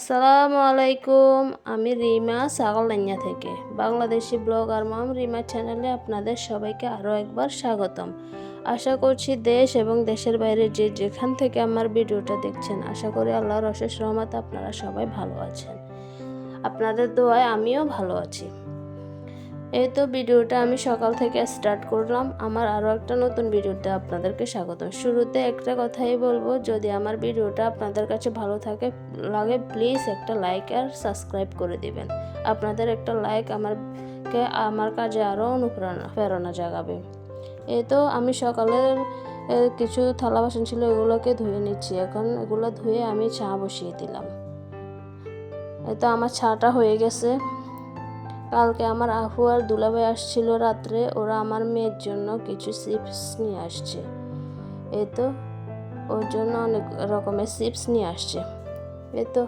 আসসালামু আলাইকুম আমি রিমা সাগলাইয়া থেকে। বাংলাদেশি ব্লগার মাম রিমা চ্যানেলে আপনাদের সবাইকে আরও একবার স্বাগতম। আশা করছি দেশ এবং দেশের বাইরে যে যেখান থেকে আমার ভিডিওটা দেখছেন, আশা করি আল্লাহর অশেষ রহমত আপনারা সবাই ভালো আছেন। আপনাদের দোয়ায় আমিও ভালো আছি। এই তো ভিডিওটা আমি সকাল থেকে স্টার্ট করলাম। আমার আরও একটা নতুন ভিডিওতে আপনাদেরকে স্বাগত। শুরুতে একটা কথাই বলব, যদি আমার ভিডিওটা আপনাদের কাছে ভালো থাকে, লাগে প্লিজ একটা লাইক আর সাবস্ক্রাইব করে দিবেন। আপনাদের একটা লাইক আমারকে, আমার কাজে আরও অনুপ্রেরণা, প্রেরণা জাগাবে। এই তো আমি সকালের কিছু থালা বাসন ছিল এগুলোকে ধুয়ে নিচ্ছি। এখন এগুলো ধুয়ে আমি চা বসিয়ে দিলাম। এই তো আমার চাটা হয়ে গেছে। কালকে আমার আফু আর দুলাভাই আসছিল রাত্রে, ওরা আমার মেয়ের জন্য কিছু চিপস নিয়ে আসছে। এই তো ওর জন্য অনেক রকমের চিপস নিয়ে আসছে। এই তো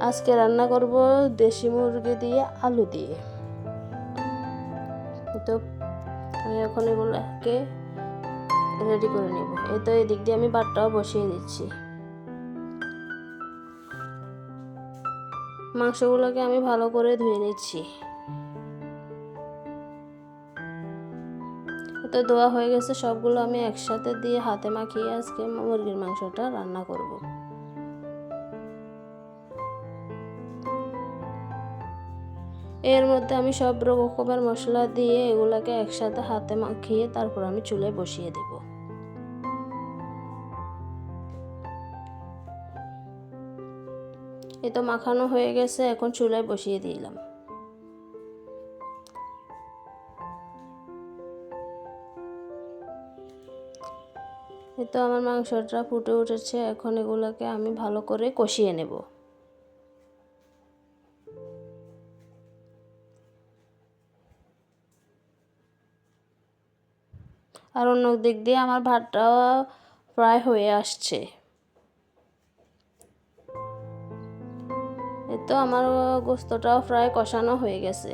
আজকে রান্না করব দেশি মুরগি দিয়ে আলু দিয়ে। তো, আমি এখন এগুলোকে রেডি করে নেব। এই তো এদিক দিয়ে আমি বাটটাও বসিয়ে দিচ্ছি। মাংসগুলোকে আমি ভালো করে ধুয়ে নিচ্ছি। তো ধোয়া হয়ে গেছে সবগুলো আমি একসাথে দিয়ে হাতে মাখিয়ে আজকে মুরগির মাংসটা রান্না করব। এর মধ্যে আমি সব রকমের মশলা দিয়ে এগুলাকে একসাথে হাতে মাখিয়ে তারপর আমি চুলে বসিয়ে দেবো। এ তো মাখানো হয়ে গেছে, এখন চুলায় বসিয়ে দিলাম। এই তো আমার মাংসটা ফুটে উঠেছে, এখন এগুলোকে আমি ভালো করে কষিয়ে নেব। আর অন্য দিক দিয়ে আমার ভাতটাও প্রায় হয়ে আসছে। তো আমার গোস্তটাও প্রায় কষানো হয়ে গেছে।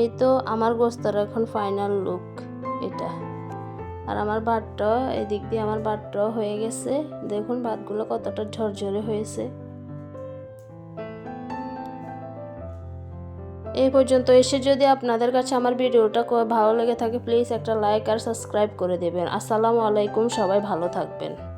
এই তো আমার গোস্তর এখন ফাইনাল লুক এটা। আর আমার ভাতটা এদিক দিয়ে আমার ভাতটাও হয়ে গেছে। দেখুন ভাতগুলো কতটা ঝরঝরে হয়েছে। এই পর্যন্ত এসে যদি আপনাদের কাছে আমার ভিডিওটা ভালো লেগে থাকে প্লিজ একটা লাইক আর সাবস্ক্রাইব করে দেবেন। আসসালামু আলাইকুম, সবাই ভালো থাকবেন।